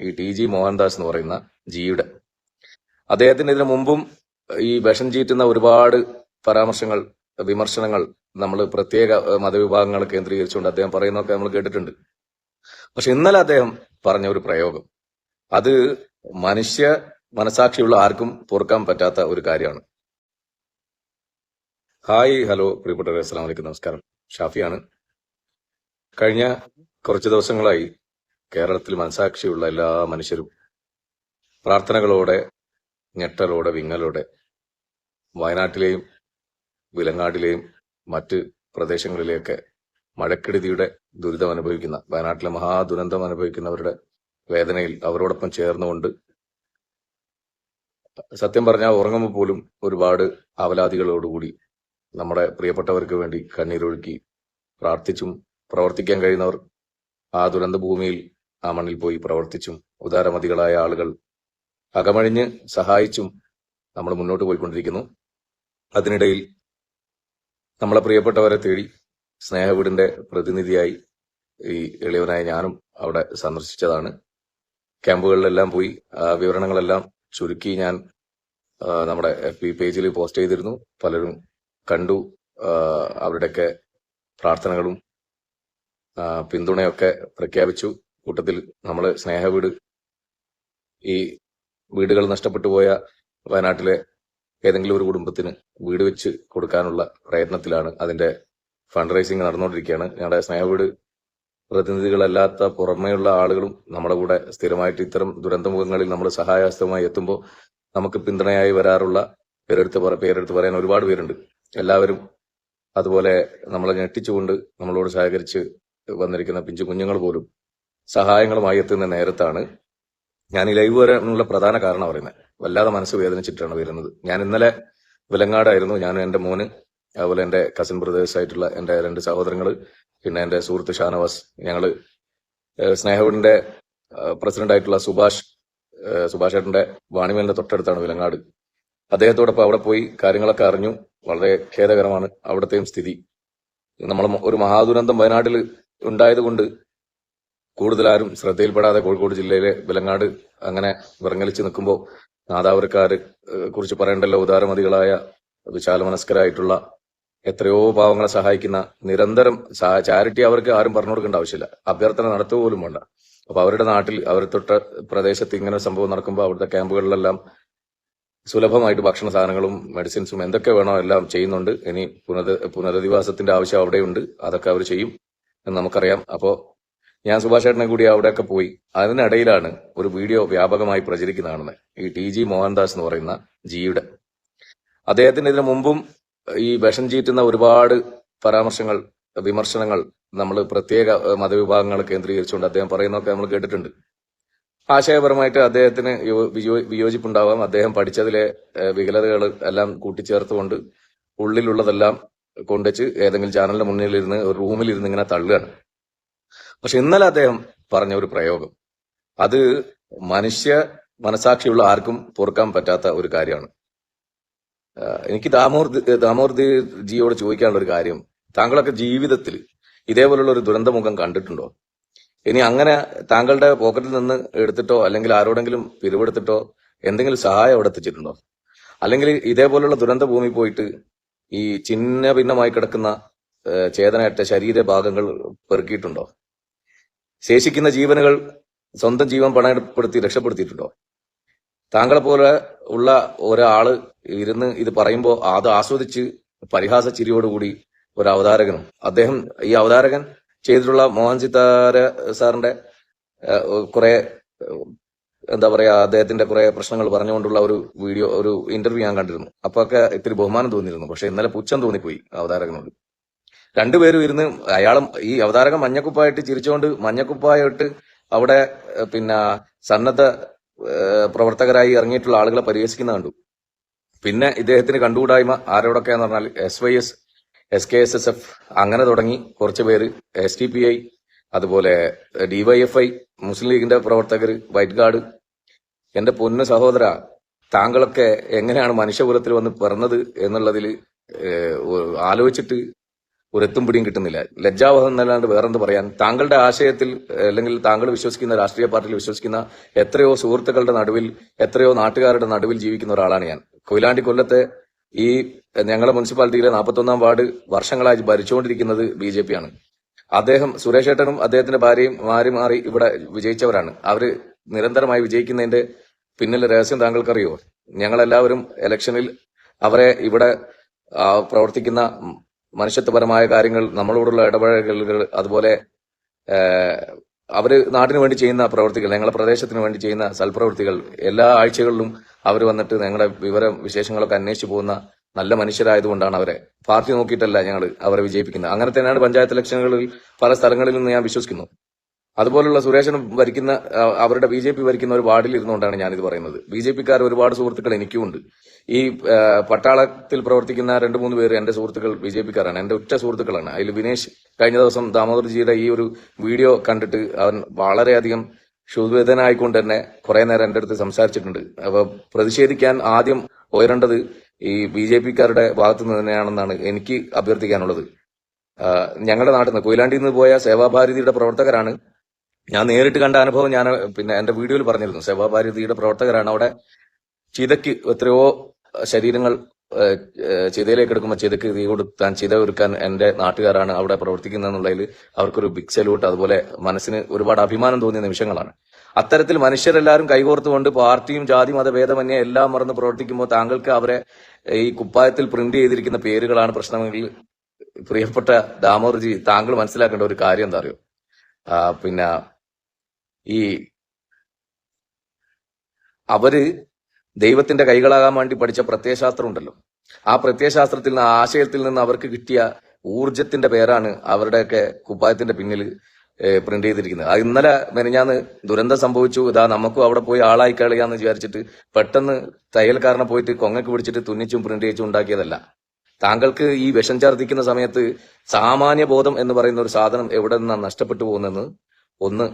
ഈ T G Mohandas എന്ന് പറയുന്ന ജിയുടെ. അദ്ദേഹത്തിന് ഇതിനു മുമ്പും ഈ വിഷം ചീറ്റുന്ന ഒരുപാട് പരാമർശങ്ങൾ വിമർശനങ്ങൾ നമ്മൾ പ്രത്യേക മതവിഭാഗങ്ങൾ കേന്ദ്രീകരിച്ചുകൊണ്ട് അദ്ദേഹം പറയുന്നതൊക്കെ നമ്മൾ കേട്ടിട്ടുണ്ട്. പക്ഷെ ഇന്നലെ അദ്ദേഹം പറഞ്ഞ ഒരു പ്രയോഗം അത് മനുഷ്യ മനസാക്ഷിയുള്ള ആർക്കും പൊറുക്കാൻ പറ്റാത്ത ഒരു കാര്യമാണ്. ഹായ് ഹലോ പ്രിയപ്പെട്ടവരെ അസ്സാം വലൈക്കും നമസ്കാരം. ഷാഫിയാണ്. കഴിഞ്ഞ കുറച്ച് ദിവസങ്ങളായി കേരളത്തിൽ മനസാക്ഷിയുള്ള എല്ലാ മനുഷ്യരും പ്രാർത്ഥനകളോടെ ഞെട്ടലോടെ വിങ്ങലോടെ വയനാട്ടിലെയും വിലങ്ങാടിലെയും മറ്റ് പ്രദേശങ്ങളിലെയൊക്കെ മഴക്കെടുതിയുടെ ദുരിതം അനുഭവിക്കുന്ന വയനാട്ടിലെ മഹാദുരന്തം അനുഭവിക്കുന്നവരുടെ വേദനയിൽ അവരോടൊപ്പം ചേർന്നുകൊണ്ട് സത്യം പറഞ്ഞാൽ ഉറങ്ങുമ്പോൾ പോലും ഒരുപാട് അവലാദികളോടുകൂടി നമ്മുടെ പ്രിയപ്പെട്ടവർക്ക് വേണ്ടി കണ്ണീരൊഴുക്കി പ്രാർത്ഥിച്ചും പ്രവർത്തിക്കാൻ കഴിയുന്നവർ ആ ദുരന്ത ഭൂമിയിൽ ആ മണ്ണിൽ പോയി പ്രവർത്തിച്ചും ഉദാരമതികളായ ആളുകൾ അകമഴിഞ്ഞ് സഹായിച്ചും നമ്മൾ മുന്നോട്ട് പോയിക്കൊണ്ടിരിക്കുന്നു. അതിനിടയിൽ നമ്മളെ പ്രിയപ്പെട്ടവരെ തേടി സ്നേഹവീടിന്റെ പ്രതിനിധിയായി ഈ എളിയവനായ ഞാനും അവിടെ സന്ദർശിച്ചതാണ്. ക്യാമ്പുകളിലെല്ലാം പോയി വിവരണങ്ങളെല്ലാം ചുരുക്കി ഞാൻ നമ്മുടെ എഫ് ബി പേജിൽ പോസ്റ്റ് ചെയ്തിരുന്നു. പലരും കണ്ടു. അവരുടെയൊക്കെ പ്രാർത്ഥനകളും പിന്തുണയൊക്കെ പ്രഖ്യാപിച്ചു. കൂട്ടത്തിൽ നമ്മൾ സ്നേഹവീട് ഈ വീടുകൾ നഷ്ടപ്പെട്ടു പോയ വയനാട്ടിലെ ഏതെങ്കിലും ഒരു കുടുംബത്തിന് വീട് വെച്ച് കൊടുക്കാനുള്ള പ്രയത്നത്തിലാണ് അതിന്റെ ഫണ്ട് റൈസിങ് നടന്നുകൊണ്ടിരിക്കുകയാണ്. ഞങ്ങളുടെ സ്നേഹവീട് പ്രതിനിധികളല്ലാത്ത പുറമേയുള്ള ആളുകളും നമ്മുടെ കൂടെ സ്ഥിരമായിട്ട് ഇത്തരം ദുരന്തമുഖങ്ങളിൽ നമ്മൾ സഹായഹസ്തമായി എത്തുമ്പോൾ നമുക്ക് പിന്തുണയായി വരാറുള്ള പേരെടുത്ത് പേരെടുത്ത് പറയാൻ ഒരുപാട് പേരുണ്ട്. എല്ലാവരും അതുപോലെ നമ്മളെ ഞെട്ടിച്ചുകൊണ്ട് നമ്മളോട് സഹകരിച്ച് വന്നിരിക്കുന്ന പിഞ്ചു കുഞ്ഞുങ്ങൾ പോലും സഹായങ്ങളുമായി എത്തുന്ന നേരത്താണ് ഞാൻ ഈ ലൈവ് വരാനുള്ള പ്രധാന കാരണം പറയുന്നത്. വല്ലാതെ മനസ്സ് വേദനിച്ചിട്ടാണ് വരുന്നത്. ഞാൻ ഇന്നലെ വിലങ്ങാടായിരുന്നു. ഞാൻ എന്റെ മോന് അതുപോലെ എന്റെ കസിൻ ബ്രദേഴ്സ് ആയിട്ടുള്ള എന്റെ രണ്ട് സഹോദരങ്ങൾ പിന്നെ എന്റെ സുഹൃത്ത് ഷാനവാസ് ഞങ്ങൾ ഏഹ് സ്നേഹവീടിന്റെ പ്രസിഡന്റ് ആയിട്ടുള്ള സുഭാഷ് സുഭാഷ് ഏട്ടന്റെ വാണിമേലിന്റെ തൊട്ടടുത്താണ് വിലങ്ങാട്. അദ്ദേഹത്തോടൊപ്പം അവിടെ പോയി കാര്യങ്ങളൊക്കെ അറിഞ്ഞു. വളരെ ഖേദകരമാണ് അവിടത്തെയും സ്ഥിതി. നമ്മൾ ഒരു മഹാദുരന്തം വയനാട്ടിൽ ഉണ്ടായത് ആരും ശ്രദ്ധയിൽപ്പെടാതെ കോഴിക്കോട് ജില്ലയിലെ വിലങ്ങാട് അങ്ങനെ വിറങ്ങലിച്ച് നിൽക്കുമ്പോൾ നാദാവരക്കാര് ഏഹ് കുറിച്ച് പറയേണ്ടല്ലോ ഉദാരമതികളായ വിശാലമനസ്കരായിട്ടുള്ള എത്രയോ പാവങ്ങളെ സഹായിക്കുന്ന നിരന്തരം ചാരിറ്റി അവർക്ക് ആരും പറഞ്ഞു കൊടുക്കേണ്ട ആവശ്യമില്ല. അഭ്യർത്ഥന നടത്തുക പോലും വേണ്ട. അപ്പൊ അവരുടെ നാട്ടിൽ അവർ തൊട്ട പ്രദേശത്ത് ഇങ്ങനെ സംഭവം നടക്കുമ്പോൾ അവിടുത്തെ ക്യാമ്പുകളിലെല്ലാം സുലഭമായിട്ട് ഭക്ഷണ സാധനങ്ങളും മെഡിസിൻസും എന്തൊക്കെ വേണോ എല്ലാം ചെയ്യുന്നുണ്ട്. ഇനി പുനര പുനരധിവാസത്തിന്റെ ആവശ്യം അവിടെയുണ്ട്. അതൊക്കെ അവർ ചെയ്യും എന്ന് നമുക്കറിയാം. അപ്പോ ഞാൻ സുഭാഷേട്ടനെ കൂടി അവിടെയൊക്കെ പോയി. അതിനിടയിലാണ് ഒരു വീഡിയോ വ്യാപകമായി പ്രചരിക്കുന്നതാണ് ഈ ടി ജി മോഹൻദാസ് എന്ന് പറയുന്ന ജിയുടെ. അദ്ദേഹത്തിന് ഇതിനു മുമ്പും ഈ വിഷം ചീറ്റുന്ന ഒരുപാട് പരാമർശങ്ങൾ വിമർശനങ്ങൾ നമ്മൾ പ്രത്യേക മതവിഭാഗങ്ങൾ കേന്ദ്രീകരിച്ചുകൊണ്ട് അദ്ദേഹം പറയുന്നതൊക്കെ നമ്മൾ കേട്ടിട്ടുണ്ട്. ആശയപരമായിട്ട് അദ്ദേഹത്തിന് വിയോജിപ്പുണ്ടാവാം. അദ്ദേഹം പഠിച്ചതിലെ വികലതകൾ എല്ലാം കൂട്ടിച്ചേർത്തുകൊണ്ട് ഉള്ളിലുള്ളതെല്ലാം കൊണ്ടുവച്ച് ഏതെങ്കിലും ചാനലിന്റെ മുന്നിലിരുന്ന് ഒരു റൂമിലിരുന്ന് ഇങ്ങനെ തള്ളുകയാണ്. പക്ഷെ ഇന്നലെ അദ്ദേഹം പറഞ്ഞ ഒരു പ്രയോഗം. അത് മനുഷ്യ മനസാക്ഷിയുള്ള ആർക്കും പൊറുക്കാൻ പറ്റാത്ത ഒരു കാര്യമാണ്. എനിക്ക് ദാമോർ ദാമോർദി ജിയോട് ചോദിക്കാനുള്ള ഒരു കാര്യം. താങ്കളൊക്കെ ജീവിതത്തിൽ ഇതേപോലുള്ള ഒരു ദുരന്തമുഖം കണ്ടിട്ടുണ്ടോ? ഇനി അങ്ങനെ താങ്കളുടെ പോക്കറ്റിൽ നിന്ന് എടുത്തിട്ടോ അല്ലെങ്കിൽ ആരോടെങ്കിലും പിരിവെടുത്തിട്ടോ എന്തെങ്കിലും സഹായം അവിടെ എത്തിച്ചിട്ടുണ്ടോ? അല്ലെങ്കിൽ ഇതേപോലുള്ള ദുരന്ത ഭൂമി പോയിട്ട് ഈ ചിന്ന ഭിന്നമായി കിടക്കുന്ന ചേതനയറ്റ ശരീരഭാഗങ്ങൾ പെറുക്കിയിട്ടുണ്ടോ? ശേഷിക്കുന്ന ജീവനുകൾ സ്വന്തം ജീവൻ പണയപ്പെടുത്തി രക്ഷപ്പെടുത്തിയിട്ടുണ്ടോ? താങ്കളെ പോലെ ഉള്ള ഒരാൾ ഇരുന്ന് ഇത് പറയുമ്പോൾ അത് ആസ്വദിച്ച് പരിഹാസ ചിരിയോടുകൂടി ഒരു അവതാരകനും. അദ്ദേഹം ഈ അവതാരകൻ ചെയ്തിട്ടുള്ള മോഹൻ സിത്താര സാറിന്റെ കുറെ എന്താ പറയാ അദ്ദേഹത്തിന്റെ കുറെ പ്രശ്നങ്ങൾ പറഞ്ഞുകൊണ്ടുള്ള ഒരു വീഡിയോ ഒരു ഇന്റർവ്യൂ ഞാൻ കണ്ടിരുന്നു. അപ്പൊ ഒക്കെ ഇത്തിരി ബഹുമാനം തോന്നിയിരുന്നു. പക്ഷെ ഇന്നലെ പുച്ഛം തോന്നിപ്പോയി അവതാരകനോട്. രണ്ടുപേരും ഇരുന്ന് അയാളും ഈ അവതാരകൻ മഞ്ഞക്കുപ്പായിട്ട് ചിരിച്ചുകൊണ്ട് മഞ്ഞക്കുപ്പായിട്ട് അവിടെ പിന്നെ സന്നദ്ധ പ്രവർത്തകരായി ഇറങ്ങിയിട്ടുള്ള ആളുകളെ പരിഹസിക്കുന്ന കണ്ടു. പിന്നെ ഇദ്ദേഹത്തിന് കണ്ടുകൂടായ്മ ആരോടൊക്കെയാന്ന് പറഞ്ഞാൽ S Y S S K S S F അങ്ങനെ തുടങ്ങി കുറച്ച് പേര് എസ് ടി പി ഐ അതുപോലെ ഡിവൈഎഫ്ഐ മുസ്ലിം ലീഗിന്റെ പ്രവർത്തകർ വൈറ്റ് ഗാർഡ് എന്റെ പൊന്നു സഹോദര താങ്കളൊക്കെ എങ്ങനെയാണ് മനുഷ്യകുലത്തിൽ വന്ന് പിറന്നത് എന്നുള്ളതിൽ ആലോചിച്ചിട്ട് ഒരു എത്തും പിടിയും കിട്ടുന്നില്ല. ലജ്ജാവഹം എന്നല്ലാണ്ട് വേറെന്ത് പറയാൻ? താങ്കളുടെ ആശയത്തിൽ അല്ലെങ്കിൽ താങ്കൾ വിശ്വസിക്കുന്ന രാഷ്ട്രീയ പാർട്ടിയിൽ വിശ്വസിക്കുന്ന എത്രയോ സുഹൃത്തുക്കളുടെ നടുവിൽ എത്രയോ നാട്ടുകാരുടെ നടുവിൽ ജീവിക്കുന്ന ഒരാളാണ് ഞാൻ. കൊയിലാണ്ടി കൊല്ലത്തെ ഈ ഞങ്ങളെ മുനിസിപ്പാലിറ്റിയിലെ നാൽപ്പത്തൊന്നാം വാർഡ് വർഷങ്ങളായി ഭരിച്ചുകൊണ്ടിരിക്കുന്നത് ബി ജെ പി ആണ്. അദ്ദേഹം സുരേഷ് ഏട്ടനും അദ്ദേഹത്തിന്റെ ഭാര്യയും മാറി മാറി ഇവിടെ വിജയിച്ചവരാണ്. അവർ നിരന്തരമായി വിജയിക്കുന്നതിന്റെ പിന്നിലെ രഹസ്യം താങ്കൾക്കറിയോ? ഞങ്ങളെല്ലാവരും ഇലക്ഷനിൽ അവരെ ഇവിടെ പ്രവർത്തിക്കുന്ന മനുഷ്യത്വപരമായ കാര്യങ്ങൾ നമ്മളോടുള്ള ഇടപഴകലുകൾ അതുപോലെ അവർ നാടിന് വേണ്ടി ചെയ്യുന്ന പ്രവൃത്തികൾ ഞങ്ങളുടെ പ്രദേശത്തിന് വേണ്ടി ചെയ്യുന്ന സൽപ്രവൃത്തികൾ എല്ലാ ആഴ്ചകളിലും അവർ വന്നിട്ട് ഞങ്ങളുടെ വിവര വിശേഷങ്ങളൊക്കെ അന്വേഷിച്ചു പോകുന്ന നല്ല മനുഷ്യരായതുകൊണ്ടാണ് അവരെ. പാർട്ടി നോക്കിയിട്ടല്ല ഞങ്ങൾ അവരെ വിജയിപ്പിക്കുന്നത്. അങ്ങനെ തന്നെയാണ് പഞ്ചായത്ത് ഇലക്ഷനുകളിൽ പല സ്ഥലങ്ങളിൽ നിന്ന് ഞാൻ വിശ്വസിക്കുന്നു. അതുപോലുള്ള സുരേഷനും ഭരിക്കുന്ന അവരുടെ ബി ജെ പി ഭരിക്കുന്ന ഒരു വാർഡിൽ ഇരുന്നുകൊണ്ടാണ് ഞാനിത് പറയുന്നത്. ബി ജെ പിക്കാർ ഒരുപാട് സുഹൃത്തുക്കൾ എനിക്കുമുണ്ട്. ഈ പട്ടാളത്തിൽ പ്രവർത്തിക്കുന്ന രണ്ട് മൂന്ന് പേര് എന്റെ സുഹൃത്തുക്കൾ ബി ജെ പിക്കാരാണ്. എന്റെ ഉറ്റ സുഹൃത്തുക്കളാണ്. അതിൽ വിനേഷ് കഴിഞ്ഞ ദിവസം ദാമോദർജിയുടെ ഈ ഒരു വീഡിയോ കണ്ടിട്ട് അവൻ വളരെയധികം ക്ഷുദ്വേദനായിക്കൊണ്ട് തന്നെ കുറെ നേരം എന്റെ അടുത്ത് സംസാരിച്ചിട്ടുണ്ട്. അപ്പൊ പ്രതിഷേധിക്കാൻ ആദ്യം ഉയരേണ്ടത് ഈ ബി ജെ പിക്കാരുടെ ഭാഗത്തു നിന്ന് തന്നെയാണെന്നാണ് എനിക്ക് അഭ്യർത്ഥിക്കാനുള്ളത്. ഞങ്ങളുടെ നാട്ടിൽ നിന്ന് കൊയിലാണ്ടിയിൽ നിന്ന് പോയ സേവാഭാരതിയുടെ പ്രവർത്തകരാണ് ഞാൻ നേരിട്ട് കണ്ട അനുഭവം ഞാൻ പിന്നെ എന്റെ വീഡിയോയിൽ പറഞ്ഞിരുന്നു. സേവാഭാരതിയുടെ പ്രവർത്തകരാണ് അവിടെ ചിതയ്ക്ക് എത്രയോ ശരീരങ്ങൾ ചിതയിലേക്ക് എടുക്കുമ്പോൾ ചിതയ്ക്ക് തീ കൊടുക്കാൻ ചിത ഒരുക്കാൻ എന്റെ നാട്ടുകാരാണ് അവിടെ പ്രവർത്തിക്കുന്നതെന്നുള്ളതിൽ അവർക്കൊരു ബിഗ് സല്യൂട്ട് അതുപോലെ മനസ്സിന് ഒരുപാട് അഭിമാനം തോന്നിയ നിമിഷങ്ങളാണ്. അത്തരത്തിൽ മനുഷ്യരെല്ലാവരും കൈകോർത്തുകൊണ്ട് പാർട്ടിയും ജാതി മതഭേദമന്യേ എല്ലാം മറന്ന് പ്രവർത്തിക്കുമ്പോൾ താങ്കൾക്ക് അവരെ ഈ കുപ്പായത്തിൽ പ്രിന്റ് ചെയ്തിരിക്കുന്ന പേരുകളാണ് പ്രശ്നമെങ്കിൽ പ്രിയപ്പെട്ട ദാമോർജി താങ്കൾ മനസ്സിലാക്കേണ്ട ഒരു കാര്യം എന്താ അറിയോ? പിന്നെ ഈ അവർ ദൈവത്തിന്റെ കൈകളാകാൻ വേണ്ടി പഠിച്ച പ്രത്യയശാസ്ത്രം ഉണ്ടല്ലോ ആ പ്രത്യയശാസ്ത്രത്തിൽ നിന്ന് ആശയത്തിൽ നിന്ന് അവർക്ക് കിട്ടിയ ഊർജത്തിന്റെ പേരാണ് അവരുടെയൊക്കെ കുപ്പായത്തിന്റെ പിന്നിൽ പ്രിന്റ് ചെയ്തിരിക്കുന്നത്. അത് ഇന്നലെ മെനഞ്ഞാന്ന് ദുരന്തം സംഭവിച്ചു. ഇതാ നമുക്കും അവിടെ പോയി ആളായി കളിയാന്ന് വിചാരിച്ചിട്ട് പെട്ടെന്ന് തയ്യൽക്കാരനെ പോയിട്ട് കൊങ്ങക്ക് പിടിച്ചിട്ട് തുന്നിച്ചും പ്രിന്റ് ചെയ്ച്ചും ഉണ്ടാക്കിയതല്ല. താങ്കൾക്ക് ഈ വിഷം ഛർദ്ദിക്കുന്ന സമയത്ത് സാമാന്യ ബോധം എന്ന് പറയുന്ന ഒരു സാധനം എവിടെ നിന്നാണ് നഷ്ടപ്പെട്ടു പോകുന്നതെന്ന് ഒന്ന്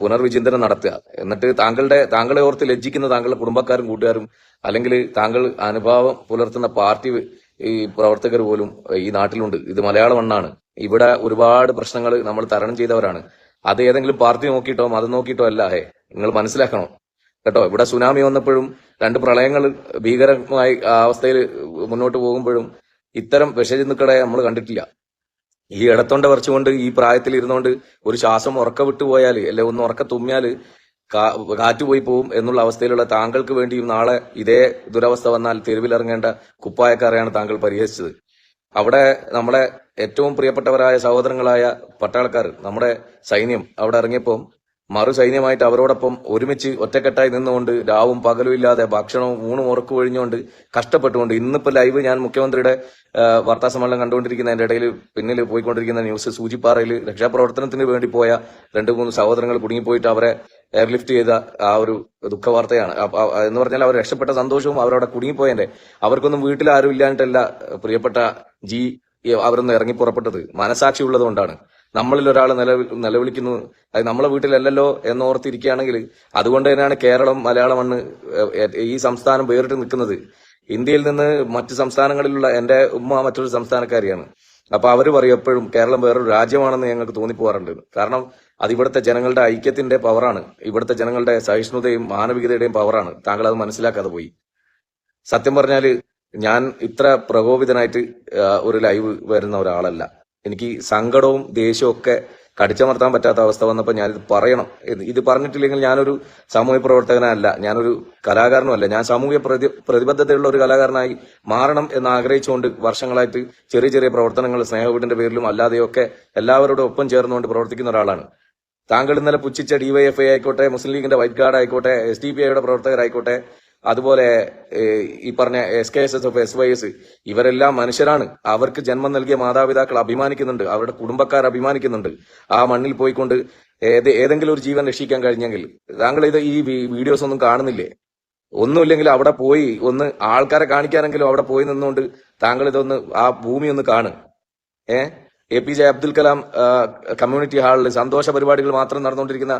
പുനർവിചിന്തനം നടത്തുക. എന്നിട്ട് താങ്കളുടെ താങ്കളെ ഓർത്ത് ലജ്ജിക്കുന്ന താങ്കളുടെ കുടുംബക്കാരും കൂട്ടുകാരും അല്ലെങ്കിൽ താങ്കൾ അനുഭാവം പുലർത്തുന്ന പാർട്ടി ഈ പ്രവർത്തകർ പോലും ഈ നാട്ടിലുണ്ട്. ഇത് മലയാള മണ്ണാണ്. ഇവിടെ ഒരുപാട് പ്രശ്നങ്ങൾ നമ്മൾ തരണം ചെയ്തവരാണ്. അത് ഏതെങ്കിലും പാർട്ടി നോക്കിയിട്ടോ മതം നോക്കിയിട്ടോ അല്ല. ഹേ നിങ്ങൾ മനസ്സിലാക്കണം. കേട്ടോ ഇവിടെ സുനാമി വന്നപ്പോഴും രണ്ട് പ്രളയങ്ങൾ ഭീകരമായി അവസ്ഥയിൽ മുന്നോട്ട് പോകുമ്പോഴും ഇത്തരം വിഷജന്തുക്കളെ നമ്മൾ കണ്ടിട്ടില്ല. ഈ ഇടത്തൊണ്ട വരച്ചുകൊണ്ട് ഈ പ്രായത്തിൽ ഇരുന്നുകൊണ്ട് ഒരു ശ്വാസം ഉറക്ക വിട്ടുപോയാൽ അല്ലെ ഒന്ന് ഉറക്ക തുമ്മിയാൽ കാ- കാറ്റ് പോയി പോവും എന്നുള്ള അവസ്ഥയിലുള്ള താങ്കൾക്ക് വേണ്ടിയും നാളെ ഇതേ ദുരവസ്ഥ വന്നാൽ തെരുവിലിറങ്ങേണ്ട കുപ്പായക്കാരെയാണ് താങ്കൾ പരിഹരിച്ചത് അവിടെ നമ്മളെ ഏറ്റവും പ്രിയപ്പെട്ടവരായ സഹോദരങ്ങളായ പട്ടാളക്കാർ നമ്മുടെ സൈന്യം അവിടെ ഇറങ്ങിയപ്പോൾ മറു സൈന്യമായിട്ട് അവരോടൊപ്പം ഒരുമിച്ച് ഒറ്റക്കെട്ടായി നിന്നുകൊണ്ട് രാവും പകലും ഇല്ലാതെ ഭക്ഷണവും ഊണും ഉറക്കു ഒഴിഞ്ഞുകൊണ്ട് കഷ്ടപ്പെട്ടുകൊണ്ട് ഇന്നിപ്പോ ലൈവ് ഞാൻ മുഖ്യമന്ത്രിയുടെ വാർത്താ സമ്മേളനം കണ്ടുകൊണ്ടിരിക്കുന്നതിന്റെ ഇടയിൽ പിന്നിൽ പോയിക്കൊണ്ടിരിക്കുന്ന ന്യൂസ് സൂചിപ്പാറയിൽ രക്ഷാപ്രവർത്തനത്തിന് വേണ്ടി പോയ രണ്ട് മൂന്ന് സഹോദരങ്ങൾ കുടുങ്ങിപ്പോയിട്ട് അവരെ എയർലിഫ്റ്റ് ചെയ്ത ആ ഒരു ദുഃഖവാർത്തയാണ്. വാർത്തയാണ് എന്ന് പറഞ്ഞാൽ അവർ രക്ഷപ്പെട്ട സന്തോഷവും അവരവിടെ കുടുങ്ങിപ്പോയതിന്റെ. അവർക്കൊന്നും വീട്ടിൽ ആരും ഇല്ലാണ്ടല്ല പ്രിയപ്പെട്ട ജി അവരൊന്നും ഇറങ്ങി പുറപ്പെട്ടത്. മനസാക്ഷി ഉള്ളതുകൊണ്ടാണ് നമ്മളിൽ ഒരാൾ നിലവിൽ നിലവിളിക്കുന്നു. അത് നമ്മളെ വീട്ടിലല്ലല്ലോ എന്നോർത്തിരിക്കുകയാണെങ്കിൽ അതുകൊണ്ട് തന്നെയാണ് കേരളം മലയാള മണ്ണ് ഈ സംസ്ഥാനം വേറിട്ട് നിൽക്കുന്നത്. ഇന്ത്യയിൽ നിന്ന് മറ്റു സംസ്ഥാനങ്ങളിലുള്ള എന്റെ ഉമ്മ മറ്റൊരു സംസ്ഥാനക്കാരിയാണ്. അപ്പൊ അവർ പറയും എപ്പോഴും കേരളം വേറൊരു രാജ്യമാണെന്ന് ഞങ്ങൾക്ക് തോന്നിപ്പോവാറുണ്ട്. കാരണം അത് ഇവിടുത്തെ ജനങ്ങളുടെ ഐക്യത്തിന്റെ പവറാണ്. ഇവിടുത്തെ ജനങ്ങളുടെ സഹിഷ്ണുതയും മാനവികതയുടെയും പവറാണ്. താങ്കൾ അത് മനസ്സിലാക്കാതെ പോയി. സത്യം പറഞ്ഞാൽ ഞാൻ ഇത്ര പ്രകോപിതനായിട്ട് ഒരു ലൈവ് വരുന്ന ഒരാളല്ല. എനിക്ക് സങ്കടവും ദേഷ്യവും ഒക്കെ കടിച്ചമർത്താൻ പറ്റാത്ത അവസ്ഥ വന്നപ്പോൾ ഞാനിത് പറയണം. ഇത് പറഞ്ഞിട്ടില്ലെങ്കിൽ ഞാനൊരു സാമൂഹ്യ പ്രവർത്തകനല്ല ഞാനൊരു കലാകാരനുമല്ല. ഞാൻ സാമൂഹ്യ പ്രതി പ്രതിബദ്ധതയുള്ള ഒരു കലാകാരനായി മാറണം എന്ന് ആഗ്രഹിച്ചുകൊണ്ട് വർഷങ്ങളായിട്ട് ചെറിയ ചെറിയ പ്രവർത്തനങ്ങൾ സ്നേഹവീടിന്റെ പേരിലും അല്ലാതെയൊക്കെ എല്ലാവരോടും ഒപ്പം ചേർന്നുകൊണ്ട് പ്രവർത്തിക്കുന്ന ഒരാളാണ്. താങ്കൾ ഇന്നലെ പുച്ഛിച്ച ഡിവൈഎഫ്ഐ ആയിക്കോട്ടെ മുസ്ലിം ലീഗിന്റെ വൈറ്റ് ഗാർഡ് ആയിക്കോട്ടെ എസ് ഡി പി ഐയുടെ പ്രവർത്തകരായിക്കോട്ടെ അതുപോലെ ഈ പറഞ്ഞ S K S S F S Y S ഇവരെല്ലാം മനുഷ്യരാണ്. അവർക്ക് ജന്മം നൽകിയ മാതാപിതാക്കൾ അഭിമാനിക്കുന്നുണ്ട്. അവരുടെ കുടുംബക്കാർ അഭിമാനിക്കുന്നുണ്ട്. ആ മണ്ണിൽ പോയിക്കൊണ്ട് ഏത് ഏതെങ്കിലും ഒരു ജീവൻ രക്ഷിക്കാൻ കഴിഞ്ഞെങ്കിൽ താങ്കൾ ഇത് ഈ വീഡിയോസ് ഒന്നും കാണുന്നില്ലേ? ഒന്നുമില്ലെങ്കിൽ അവിടെ പോയി ഒന്ന് ആൾക്കാരെ കാണിക്കാനെങ്കിലും അവിടെ പോയി നിന്നുകൊണ്ട് താങ്കൾ ഇതൊന്ന് ആ ഭൂമി ഒന്ന് കാണ്. ഏ? A P J Abdul Kalam community ഹാളിൽ സന്തോഷ പരിപാടികൾ മാത്രം നടന്നുകൊണ്ടിരിക്കുന്ന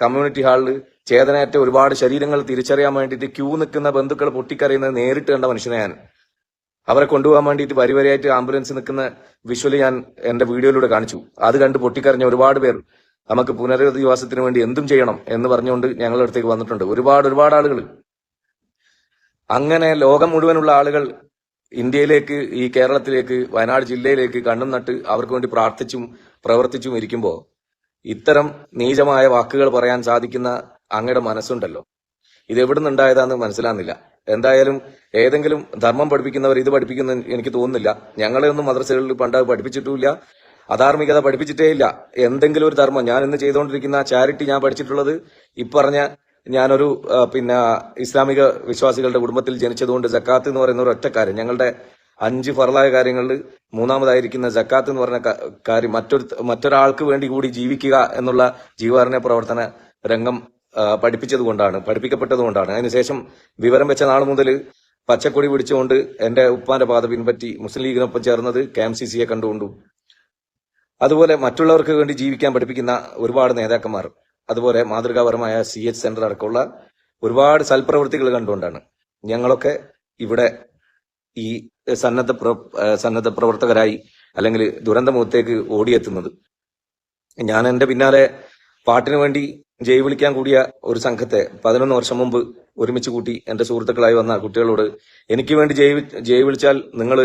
കമ്മ്യൂണിറ്റി ഹാളിൽ ചേതനയേറ്റ ഒരുപാട് ശരീരങ്ങൾ തിരിച്ചറിയാൻ വേണ്ടിയിട്ട് ക്യൂ നിൽക്കുന്ന ബന്ധുക്കൾ പൊട്ടിക്കറിയുന്നത് നേരിട്ട് കണ്ട മനുഷ്യനെ ഞാൻ. അവരെ കൊണ്ടുപോകാൻ വേണ്ടിയിട്ട് വരിവരിയായിട്ട് ആംബുലൻസ് നിൽക്കുന്ന വിഷ്വലി ഞാൻ എന്റെ വീഡിയോയിലൂടെ കാണിച്ചു. അത് കണ്ട് പൊട്ടിക്കറിഞ്ഞ ഒരുപാട് പേർ നമുക്ക് പുനരധിവാസത്തിന് വേണ്ടി എന്തും ചെയ്യണം എന്ന് പറഞ്ഞുകൊണ്ട് ഞങ്ങളുടെ അടുത്തേക്ക് വന്നിട്ടുണ്ട്. ഒരുപാട് ഒരുപാട് ആളുകൾ. അങ്ങനെ ലോകം മുഴുവനുള്ള ആളുകൾ ഇന്ത്യയിലേക്ക് ഈ കേരളത്തിലേക്ക് വയനാട് ജില്ലയിലേക്ക് കണ്ണും നട്ട് അവർക്ക് വേണ്ടി പ്രാർത്ഥിച്ചും പ്രവർത്തിച്ചും ഇരിക്കുമ്പോൾ ഇത്തരം നീചമായ വാക്കുകൾ പറയാൻ സാധിക്കുന്ന അങ്ങയുടെ മനസ്സുണ്ടല്ലോ. ഇത് എവിടെ നിന്നുണ്ടായതാന്ന് മനസ്സിലാകുന്നില്ല. എന്തായാലും ഏതെങ്കിലും ധർമ്മം പഠിപ്പിക്കുന്നവർ ഇത് പഠിപ്പിക്കുന്ന എനിക്ക് തോന്നുന്നില്ല. ഞങ്ങളെ ഒന്നും മദ്രസകളിൽ പണ്ട് പഠിപ്പിച്ചിട്ടുമില്ല. അധാർമികത പഠിപ്പിച്ചിട്ടേ ഇല്ല. എന്തെങ്കിലും ഒരു ധർമ്മം. ഞാൻ ഇന്ന് ചെയ്തുകൊണ്ടിരിക്കുന്ന ചാരിറ്റി ഞാൻ പഠിച്ചിട്ടുള്ളത് ഇപ്പറഞ്ഞ ഞാനൊരു പിന്നെ ഇസ്ലാമിക വിശ്വാസികളുടെ കുടുംബത്തിൽ ജനിച്ചതുകൊണ്ട് ജക്കാത്ത് എന്ന് പറയുന്ന ഒരു ഒറ്റക്കാരൻ. ഞങ്ങളുടെ അഞ്ച് ഫറലായ കാര്യങ്ങളിൽ മൂന്നാമതായിരിക്കുന്ന ജക്കാത്ത് എന്ന് പറഞ്ഞ കാര്യം മറ്റൊരു മറ്റൊരാൾക്ക് വേണ്ടി കൂടി ജീവിക്കുക എന്നുള്ള ജീവകാരുണ്യ പ്രവർത്തന രംഗം പഠിപ്പിച്ചത് കൊണ്ടാണ് പഠിപ്പിക്കപ്പെട്ടത് കൊണ്ടാണ് അതിനുശേഷം വിവരം വെച്ച നാൾ മുതൽ പച്ചക്കൊടി പിടിച്ചുകൊണ്ട് എന്റെ ഉപ്പാന്റെ പാത പിൻപറ്റി മുസ്ലിം ലീഗിനൊപ്പം ചേർന്നത് കെ എം സി സിയെ കണ്ടുകൊണ്ടു. അതുപോലെ മറ്റുള്ളവർക്ക് വേണ്ടി ജീവിക്കാൻ പഠിപ്പിക്കുന്ന ഒരുപാട് നേതാക്കന്മാർ അതുപോലെ മാതൃകാപരമായ സി എച്ച് സെന്റർ അടക്കമുള്ള ഒരുപാട് സൽപ്രവൃത്തികൾ കണ്ടുകൊണ്ടാണ് ഞങ്ങളൊക്കെ ഇവിടെ ഈ സന്നദ്ധ സന്നദ്ധ പ്രവർത്തകരായി അല്ലെങ്കിൽ ദുരന്തമുഖത്തേക്ക് ഓടിയെത്തുന്നത്. ഞാൻ എന്റെ പിന്നാലെ പാട്ടിന് വേണ്ടി ജയ് വിളിക്കാൻ കൂടിയ ഒരു സംഘത്തെ പതിനൊന്ന് വർഷം മുമ്പ് ഒരുമിച്ച് കൂട്ടി എന്റെ സുഹൃത്തുക്കളായി വന്ന കുട്ടികളോട് എനിക്ക് വേണ്ടി ജയ് ജയ് വിളിച്ചാൽ നിങ്ങൾ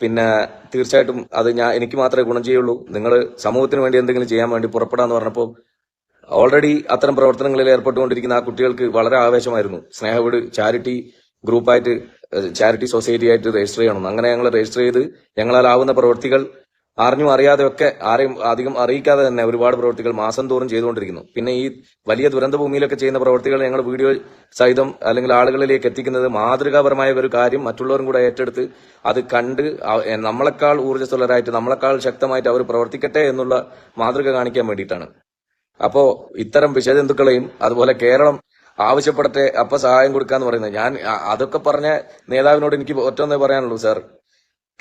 പിന്നെ തീർച്ചയായിട്ടും അത് ഞാൻ എനിക്ക് മാത്രമേ ഗുണം ചെയ്യുള്ളൂ. നിങ്ങൾ സമൂഹത്തിന് വേണ്ടി എന്തെങ്കിലും ചെയ്യാൻ വേണ്ടി പുറപ്പെടാന്ന് പറഞ്ഞപ്പോൾ ഓൾറെഡി അത്തരം പ്രവർത്തനങ്ങളിൽ ഏർപ്പെട്ടുകൊണ്ടിരിക്കുന്ന ആ കുട്ടികൾക്ക് വളരെ ആവേശമായിരുന്നു. സ്നേഹവീട് ചാരിറ്റി ഗ്രൂപ്പായിട്ട് ചാരിറ്റി സൊസൈറ്റി ആയിട്ട് രജിസ്റ്റർ ചെയ്യണം. അങ്ങനെ ഞങ്ങൾ രജിസ്റ്റർ ചെയ്ത് ഞങ്ങളാലാവുന്ന പ്രവൃത്തികൾ അറിഞ്ഞും അറിയാതെ ഒക്കെ ആരെയും അധികം അറിയിക്കാതെ തന്നെ ഒരുപാട് പ്രവൃത്തികൾ മാസം തോറും ചെയ്തുകൊണ്ടിരിക്കുന്നു. പിന്നെ ഈ വലിയ ദുരന്ത ഭൂമിയിലൊക്കെ ചെയ്യുന്ന പ്രവൃത്തികൾ ഞങ്ങൾ വീഡിയോ സഹിതം അല്ലെങ്കിൽ ആളുകളിലേക്ക് എത്തിക്കുന്നത് മാതൃകാപരമായ ഒരു കാര്യം മറ്റുള്ളവരും കൂടെ ഏറ്റെടുത്ത് അത് കണ്ട് നമ്മളെക്കാൾ ഊർജസ്വലരായിട്ട് നമ്മളെക്കാൾ ശക്തമായിട്ട് അവർ പ്രവർത്തിക്കട്ടെ എന്നുള്ള മാതൃക കാണിക്കാൻ വേണ്ടിയിട്ടാണ്. അപ്പോ ഇത്തരം വിഷജന്തുക്കളെയും അതുപോലെ കേരളം ആവശ്യപ്പെടട്ടെ അപ്പൊ സഹായം കൊടുക്കാന്ന് പറയുന്നത്. ഞാൻ അതൊക്കെ പറഞ്ഞ നേതാവിനോട് എനിക്ക് ഒറ്റൊന്നേ പറയാനുള്ളൂ സാർ.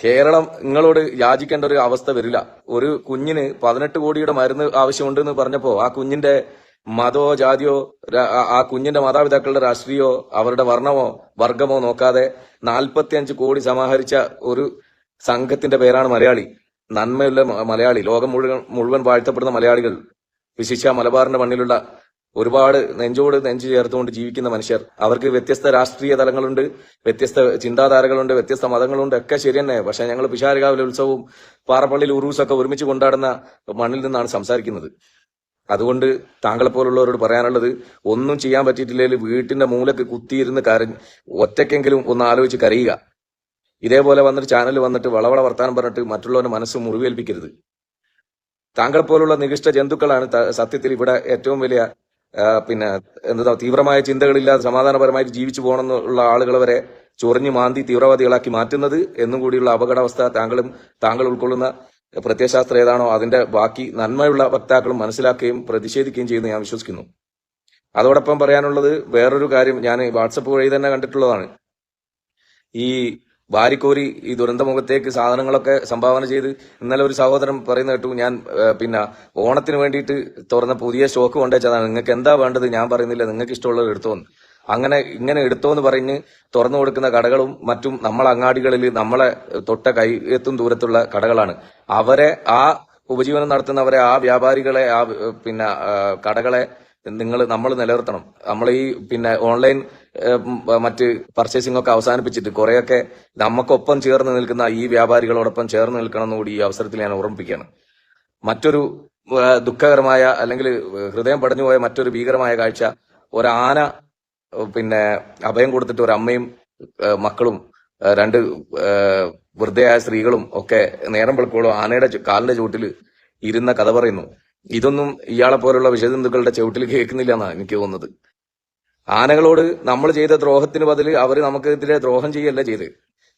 കേരളം നിങ്ങളോട് യാചിക്കേണ്ട ഒരു അവസ്ഥ വരില്ല. ഒരു കുഞ്ഞിന് പതിനെട്ട് കോടിയുടെ മരുന്ന് ആവശ്യമുണ്ട് എന്ന് പറഞ്ഞപ്പോ ആ കുഞ്ഞിന്റെ മതമോ ജാതിയോ ആ- കുഞ്ഞിന്റെ മാതാപിതാക്കളുടെ രാഷ്ട്രീയോ അവരുടെ വർണമോ വർഗമോ നോക്കാതെ നാൽപ്പത്തിയഞ്ച് കോടി സമാഹരിച്ച ഒരു സംഘത്തിന്റെ പേരാണ് മലയാളി. നന്മയുള്ള മലയാളി. ലോകം മുഴുവൻ മുഴുവൻ വാഴ്ത്തപ്പെടുന്ന മലയാളികൾ വിശിഷ്യ മലബാറിന്റെ മണ്ണിലുള്ള ഒരുപാട് നെഞ്ചോട് നെഞ്ച് ചേർത്തുകൊണ്ട് ജീവിക്കുന്ന മനുഷ്യർ. അവർക്ക് വ്യത്യസ്ത രാഷ്ട്രീയ തലങ്ങളുണ്ട് വ്യത്യസ്ത ചിന്താധാരകളുണ്ട് വ്യത്യസ്ത മതങ്ങളുണ്ട്. ഒക്കെ ശരി തന്നെ. പക്ഷെ ഞങ്ങൾ പിഷാരകാവിലെ ഉത്സവവും പാറപ്പള്ളിയിൽ ഉറൂസൊക്കെ ഒരുമിച്ച് കൊണ്ടാടുന്ന മണ്ണിൽ നിന്നാണ് സംസാരിക്കുന്നത്. അതുകൊണ്ട് താങ്കളെ പോലുള്ളവരോട് പറയാനുള്ളത് ഒന്നും ചെയ്യാൻ പറ്റിയിട്ടില്ലെങ്കിൽ വീട്ടിന്റെ മൂലക്ക് കുത്തിയിരുന്ന് കരഞ്ഞ് ഒറ്റയ്ക്കെങ്കിലും ഒന്ന് ആലോചിച്ച് കരയുക. ഇതേപോലെ വന്നിട്ട് ചാനൽ വന്നിട്ട് വളവള വർത്താനം പറഞ്ഞിട്ട് മറ്റുള്ളവരുടെ മനസ്സ് മുറിവേൽപ്പിക്കരുത്. താങ്കളെ പോലുള്ള നികിഷ്ട ജന്തുക്കളാണ് സത്യത്തിൽ ഇവിടെ ഏറ്റവും വലിയ പിന്നെ എന്താ തീവ്രമായ ചിന്തകളില്ലാതെ സമാധാനപരമായിട്ട് ജീവിച്ചു പോകണമെന്നുള്ള ആളുകൾ വരെ ചൊറിഞ്ഞു മാന്തി തീവ്രവാദികളാക്കി മാറ്റുന്നത് എന്നും കൂടിയുള്ള അപകടാവസ്ഥ താങ്കളും താങ്കൾ ഉൾക്കൊള്ളുന്ന പ്രത്യയശാസ്ത്ര ഏതാണോ അതിന്റെ ബാക്കി നന്മയുള്ള വക്താക്കളും മനസ്സിലാക്കുകയും പ്രതിഷേധിക്കുകയും ചെയ്യുന്നു ഞാൻ വിശ്വസിക്കുന്നു. അതോടൊപ്പം പറയാനുള്ളത് വേറൊരു കാര്യം ഞാൻ വാട്സപ്പ് വഴി തന്നെ കണ്ടിട്ടുള്ളതാണ്. ഈ വാരിക്കോരി ഈ ദുരന്തമുഖത്തേക്ക് സാധനങ്ങളൊക്കെ സംഭാവന ചെയ്ത് ഇന്നലെ ഒരു സഹോദരൻ പറയുന്ന കേട്ടു ഞാൻ പിന്നെ ഓണത്തിന് വേണ്ടിയിട്ട് തുറന്ന പുതിയ സ്റ്റോക്ക് കൊണ്ടുവച്ചതാണ്. നിങ്ങൾക്ക് എന്താ വേണ്ടത്? ഞാൻ പറയുന്നില്ല. നിങ്ങൾക്ക് ഇഷ്ടമുള്ളത് എടുത്തോന്ന്. അങ്ങനെ ഇങ്ങനെ എടുത്തോന്ന് പറഞ്ഞ് തുറന്നു കൊടുക്കുന്ന കടകളും മറ്റും നമ്മളെ അങ്ങാടികളിൽ നമ്മളെ തൊട്ട കൈ എത്തും ദൂരത്തുള്ള കടകളാണ്. അവരെ ആ ഉപജീവനം നടത്തുന്നവരെ ആ വ്യാപാരികളെ ആ പിന്നെ കടകളെ നിങ്ങൾ നമ്മൾ നിലനിർത്തണം. നമ്മൾ ഈ പിന്നെ ഓൺലൈൻ മറ്റ് പർച്ചേസിംഗ് ഒക്കെ അവസാനിപ്പിച്ചിട്ട് കുറെയൊക്കെ നമുക്കൊപ്പം ചേർന്ന് നിൽക്കുന്ന ഈ വ്യാപാരികളോടൊപ്പം ചേർന്ന് നിൽക്കണം എന്ന് കൂടി ഈ അവസരത്തിൽ ഞാൻ ഓർമ്മിപ്പിക്കുകയാണ്. മറ്റൊരു ദുഃഖകരമായ അല്ലെങ്കിൽ ഹൃദയം പടഞ്ഞുപോയ മറ്റൊരു ഭീകരമായ കാഴ്ച ഒരാന പിന്നെ അഭയം കൊടുത്തിട്ട് ഒരു അമ്മയും മക്കളും രണ്ട് വൃദ്ധയായ സ്ത്രീകളും ഒക്കെ നേരം വെളുക്കോളം ആനയുടെ കാലിന്റെ ചുവട്ടിൽ ഇരുന്ന കഥ പറയുന്നു. ഇതൊന്നും ഇയാളെ പോലുള്ള വിഷജന്തുക്കളുടെ ചുവട്ടിൽ കേൾക്കുന്നില്ല എന്നാണ് എനിക്ക് തോന്നുന്നത്. ആനകളോട് നമ്മൾ ചെയ്ത ദ്രോഹത്തിന് ബദൽ അവർ നമുക്കെതിരെ ദ്രോഹം ചെയ്യല്ല ചെയ്ത്.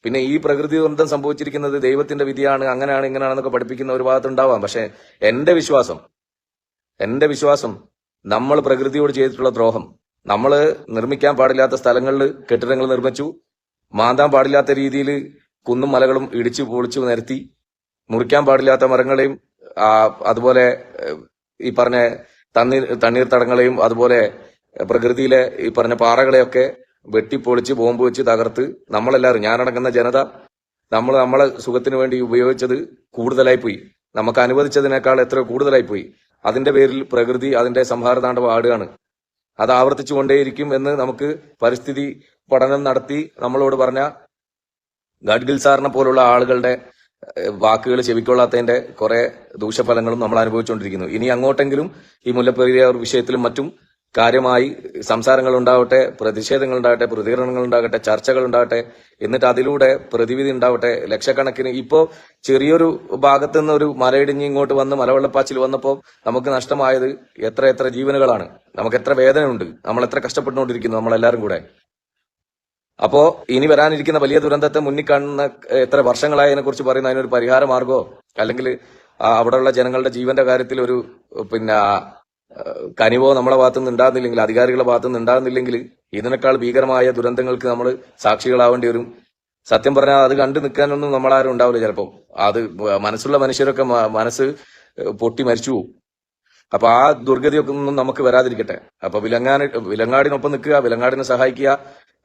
പിന്നെ ഈ പ്രകൃതി ദുരന്തം സംഭവിച്ചിരിക്കുന്നത് ദൈവത്തിന്റെ വിധിയാണ് അങ്ങനെയാണ് ഇങ്ങനെയാണെന്നൊക്കെ പഠിപ്പിക്കുന്ന ഒരു ഭാഗത്തുണ്ടാവാം. പക്ഷെ എന്റെ വിശ്വാസം എന്റെ വിശ്വാസം നമ്മൾ പ്രകൃതിയോട് ചെയ്തിട്ടുള്ള ദ്രോഹം. നമ്മൾ നിർമ്മിക്കാൻ പാടില്ലാത്ത സ്ഥലങ്ങളിൽ കെട്ടിടങ്ങൾ നിർമ്മിച്ചു മാന്താൻ പാടില്ലാത്ത രീതിയിൽ കുന്നും മലകളും ഇടിച്ചു പൊളിച്ചു നിരത്തി മുറിക്കാൻ പാടില്ലാത്ത മരങ്ങളെയും അതുപോലെ ഈ പറഞ്ഞ തണ്ണീർ തണ്ണീർത്തടങ്ങളെയും അതുപോലെ പ്രകൃതിയിലെ ഈ പറഞ്ഞ പാറകളെയൊക്കെ വെട്ടിപ്പൊളിച്ച് ബോംബ് വെച്ച് തകർത്ത് നമ്മളെല്ലാവരും ഞാനടങ്ങുന്ന ജനത നമ്മൾ നമ്മളെ സുഖത്തിന് വേണ്ടി ഉപയോഗിച്ചത് കൂടുതലായി പോയി നമുക്ക് അനുവദിച്ചതിനേക്കാൾ എത്ര കൂടുതലായി പോയി അതിന്റെ പേരിൽ പ്രകൃതി അതിന്റെ സംഹാരതാണ്ഡവം ആടുകയാണ്. അത് ആവർത്തിച്ചു കൊണ്ടേയിരിക്കും എന്ന് നമുക്ക് പരിസ്ഥിതി പഠനം നടത്തി നമ്മളോട് പറഞ്ഞ ഗഡ്ഗിൽ സാറിനെ പോലുള്ള ആളുകളുടെ വാക്കുകൾ ചെവിക്കൊള്ളാത്തതിന്റെ കുറെ ദൂഷ്യഫലങ്ങളും നമ്മൾ അനുഭവിച്ചുകൊണ്ടിരിക്കുന്നു. ഇനി അങ്ങോട്ടെങ്കിലും ഈ മുല്ലപ്പെരിയാർ വിഷയത്തിലും മറ്റും കാര്യമായി സംസാരങ്ങൾ ഉണ്ടാവട്ടെ പ്രതിഷേധങ്ങൾ ഉണ്ടാകട്ടെ പ്രതികരണങ്ങൾ ഉണ്ടാകട്ടെ ചർച്ചകൾ ഉണ്ടാകട്ടെ എന്നിട്ട് അതിലൂടെ പ്രതിവിധി ഉണ്ടാവട്ടെ ലക്ഷക്കണക്കിന്. ഇപ്പോ ചെറിയൊരു ഭാഗത്തു നിന്ന് ഒരു മലയിടിഞ്ഞ് ഇങ്ങോട്ട് വന്ന് മലവെള്ളപ്പാച്ചിൽ വന്നപ്പോൾ നമുക്ക് നഷ്ടമായത് എത്ര എത്ര ജീവനുകളാണ്. നമുക്ക് എത്ര വേദനയുണ്ട്. നമ്മൾ എത്ര കഷ്ടപ്പെട്ടുകൊണ്ടിരിക്കുന്നു നമ്മളെല്ലാരും കൂടെ. അപ്പോ ഇനി വരാനിരിക്കുന്ന വലിയ ദുരന്തത്തെ മുന്നിൽ കാണുന്ന എത്ര വർഷങ്ങളായതിനെ കുറിച്ച് പറയുന്ന അതിനൊരു പരിഹാര മാർഗോ അല്ലെങ്കിൽ അവിടെയുള്ള ജനങ്ങളുടെ ജീവന്റെ കാര്യത്തിൽ ഒരു പിന്നെ കനിവോ നമ്മളെ ഭാഗത്തു നിന്ന് ഉണ്ടാകുന്നില്ലെങ്കിൽ അധികാരികളുടെ ഭാഗത്തു നിന്ന് ഉണ്ടാകുന്നില്ലെങ്കിൽ ഇതിനേക്കാൾ ഭീകരമായ ദുരന്തങ്ങൾക്ക് നമ്മൾ സാക്ഷികളാവേണ്ടി വരും. സത്യം പറഞ്ഞാൽ അത് കണ്ടു നിൽക്കാനൊന്നും നമ്മളാരും ഉണ്ടാവില്ല ചിലപ്പോൾ. അത് മനസ്സുള്ള മനുഷ്യരൊക്കെ മനസ്സ് പൊട്ടി മരിച്ചു പോകും. അപ്പൊ ആ ദുർഗതിയൊക്കെ ഒന്നും നമുക്ക് വരാതിരിക്കട്ടെ. അപ്പൊ വിലങ്ങാന് വിലങ്ങാടിനൊപ്പം നിൽക്കുക വിലങ്ങാടിനെ സഹായിക്കുക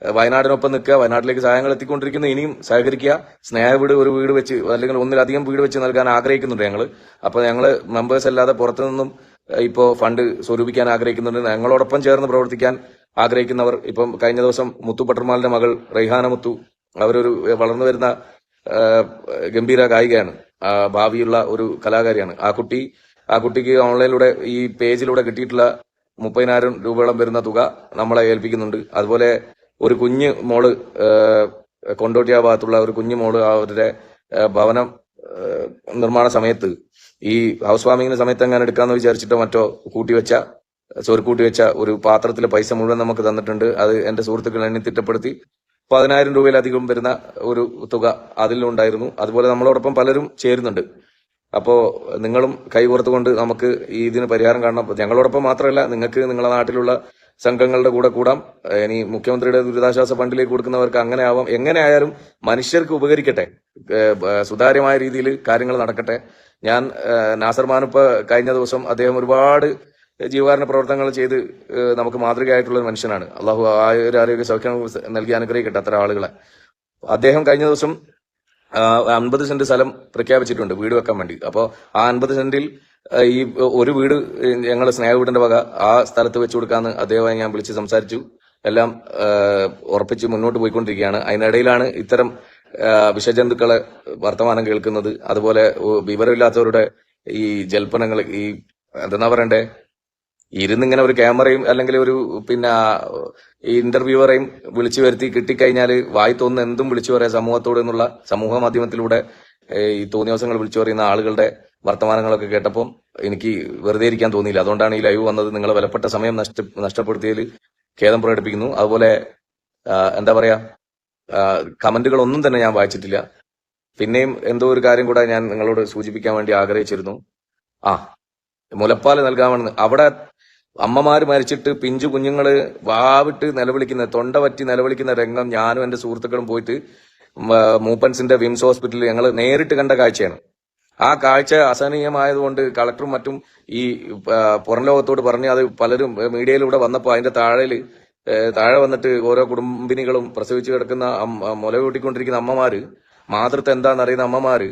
വയനാടിനൊപ്പം നിൽക്കുക വയനാട്ടിലേക്ക് സഹായങ്ങൾ എത്തിക്കൊണ്ടിരിക്കുന്ന ഇനിയും സഹകരിക്കുക. സ്നേഹ വീട് ഒരു വീട് വെച്ച് അല്ലെങ്കിൽ ഒന്നിലധികം വീട് വെച്ച് നൽകാൻ ആഗ്രഹിക്കുന്നുണ്ട് ഞങ്ങൾ അപ്പൊ ഞങ്ങൾ മെമ്പേഴ്സ് അല്ലാതെ പുറത്തു നിന്നും ഏഹ് ഇപ്പോ ഫണ്ട് സ്വരൂപിക്കാൻ ആഗ്രഹിക്കുന്നുണ്ട്. ഞങ്ങളോടൊപ്പം ചേർന്ന് പ്രവർത്തിക്കാൻ ആഗ്രഹിക്കുന്നവർ ഇപ്പം കഴിഞ്ഞ ദിവസം മുത്തു പട്ടർമാലിന്റെ മകൾ റൈഹാന മുത്തു അവരൊരു വളർന്നു വരുന്ന ഗംഭീര ഗായികയാണ്. ഭാവിയുള്ള ഒരു കലാകാരിയാണ്. ആ കുട്ടി ആ കുട്ടിക്ക് ഓൺലൈനിലൂടെ ഈ പേജിലൂടെ കിട്ടിയിട്ടുള്ള മുപ്പതിനായിരം രൂപയോളം വരുന്ന തുക നമ്മളെ ഏൽപ്പിക്കുന്നുണ്ട്. അതുപോലെ ഒരു കുഞ്ഞ് മോൾ കൊണ്ടോട്ടിയ ഭാഗത്തുള്ള ഒരു കുഞ്ഞു മോൾ അവരുടെ ഭവനം നിർമ്മാണ സമയത്ത് ഈ ഹൗസ് വാമിങ്ങിന് സമയത്ത് എങ്ങനെ എടുക്കാമെന്ന് വിചാരിച്ചിട്ടോ മറ്റോ കൂട്ടിവെച്ച സോറി കൂട്ടിവെച്ച ഒരു പാത്രത്തിലെ പൈസ മുഴുവൻ നമുക്ക് തന്നിട്ടുണ്ട്. അത് എന്റെ സുഹൃത്തുക്കൾ എണ്ണി തിട്ടപ്പെടുത്തി പതിനായിരം രൂപയിലധികം വരുന്ന ഒരു തുക അതിലുണ്ടായിരുന്നു. അതുപോലെ നമ്മളോടൊപ്പം പലരും ചേരുന്നുണ്ട്. അപ്പോ നിങ്ങളും കൈകോർത്തുകൊണ്ട് നമുക്ക് ഇതിന് പരിഹാരം കാണണം. ഞങ്ങളോടൊപ്പം മാത്രമല്ല നിങ്ങൾക്ക് നിങ്ങളുടെ നാട്ടിലുള്ള സംഘങ്ങളുടെ കൂടെ കൂടാം. ഇനി മുഖ്യമന്ത്രിയുടെ ദുരിതാശ്വാസ ഫണ്ടിലേക്ക് കൊടുക്കുന്നവർക്ക് അങ്ങനെ ആവാം. എങ്ങനെയായാലും മനുഷ്യർക്ക് ഉപകരിക്കട്ടെ. സുതാര്യമായ രീതിയിൽ കാര്യങ്ങൾ നടക്കട്ടെ. ഞാൻ നാസർ മാനുപ്പ കഴിഞ്ഞ ദിവസം അദ്ദേഹം ഒരുപാട് ജീവകാരണ പ്രവർത്തനങ്ങൾ ചെയ്ത് നമുക്ക് മാതൃകയായിട്ടുള്ള ഒരു മനുഷ്യനാണ്. അള്ളാഹു ആ ഒരു ആരോഗ്യ സൗഖ്യം നൽകി അനുഗ്രഹിക്കട്ടെ അത്ര ആളുകളെ. അദ്ദേഹം കഴിഞ്ഞ ദിവസം അൻപത് സെന്റ് സ്ഥലം പ്രഖ്യാപിച്ചിട്ടുണ്ട് വീട് വെക്കാൻ വേണ്ടി. അപ്പോൾ ആ അൻപത് സെന്റിൽ ഈ ഒരു വീട് ഞങ്ങൾ സ്നേഹവീടിന്റെ വക ആ സ്ഥലത്ത് വെച്ചു കൊടുക്കാന്ന് അദ്ദേഹമായി ഞാൻ വിളിച്ച് സംസാരിച്ചു. എല്ലാം ഉറപ്പിച്ച് മുന്നോട്ട് പോയിക്കൊണ്ടിരിക്കുകയാണ്. അതിനിടയിലാണ് ഇത്തരം വിഷജന്തുക്കളെ വർത്തമാനം കേൾക്കുന്നത്. അതുപോലെ വിവരമില്ലാത്തവരുടെ ഈ ജൽപ്പനങ്ങൾ ഈ എന്താ പറയണ്ടേ? ഇരുന്നിങ്ങനെ ഒരു ക്യാമറയും അല്ലെങ്കിൽ ഒരു പിന്നെ ഇന്റർവ്യൂവറേയും വിളിച്ചു വരുത്തി കിട്ടിക്കഴിഞ്ഞാൽ വായി തോന്നുന്ന എന്തും വിളിച്ചു പറയാം സമൂഹത്തോട് എന്നുള്ള സമൂഹ മാധ്യമത്തിലൂടെ ഈ ഈ തോന്നിയവസങ്ങൾ വിളിച്ചു പറയുന്ന ആളുകളുടെ വർത്തമാനങ്ങളൊക്കെ കേട്ടപ്പോൾ എനിക്ക് വെറുതെ ഇരിക്കാൻ തോന്നിയില്ല. അതുകൊണ്ടാണ് ഈ ലൈവ് വന്നത്. നിങ്ങൾ വിലപ്പെട്ട സമയം നഷ്ട നഷ്ടപ്പെടുത്തിയതിൽ ഖേദം പ്രകടിപ്പിക്കുന്നു. അതുപോലെ എന്താ പറയാ കമന്റുകൾ ഒന്നും തന്നെ ഞാൻ വായിച്ചിട്ടില്ല. പിന്നെയും എന്തോ ഒരു കാര്യം കൂടെ ഞാൻ നിങ്ങളോട് സൂചിപ്പിക്കാൻ വേണ്ടി ആഗ്രഹിച്ചിരുന്നു. ആ മുലപ്പാൽ നൽകാമെന്ന്. അവിടെ അമ്മമാര് മരിച്ചിട്ട് പിഞ്ചു കുഞ്ഞുങ്ങൾ വാവിട്ട് നിലവിളിക്കുന്ന തൊണ്ട പറ്റി നിലവിളിക്കുന്ന രംഗം ഞാനും എന്റെ സുഹൃത്തുക്കളും പോയിട്ട് മൂപ്പൻസിന്റെ വിംസ് ഹോസ്പിറ്റലിൽ ഞങ്ങൾ നേരിട്ട് കണ്ട കാഴ്ചയാണ്. ആ കാഴ്ച അസഹനീയമായതുകൊണ്ട് കളക്ടറും മറ്റും ഈ പുറം ലോകത്തോട് പറഞ്ഞ് അത് പലരും മീഡിയയിലൂടെ വന്നപ്പോൾ അതിന്റെ താഴെയിൽ താഴെ വന്നിട്ട് ഓരോ കുടുംബിനികളും പ്രസവിച്ചു കിടക്കുന്ന മുല കൂട്ടിക്കൊണ്ടിരിക്കുന്ന അമ്മമാര് മാതൃത്വം എന്താണെന്ന് അറിയുന്ന അമ്മമാര്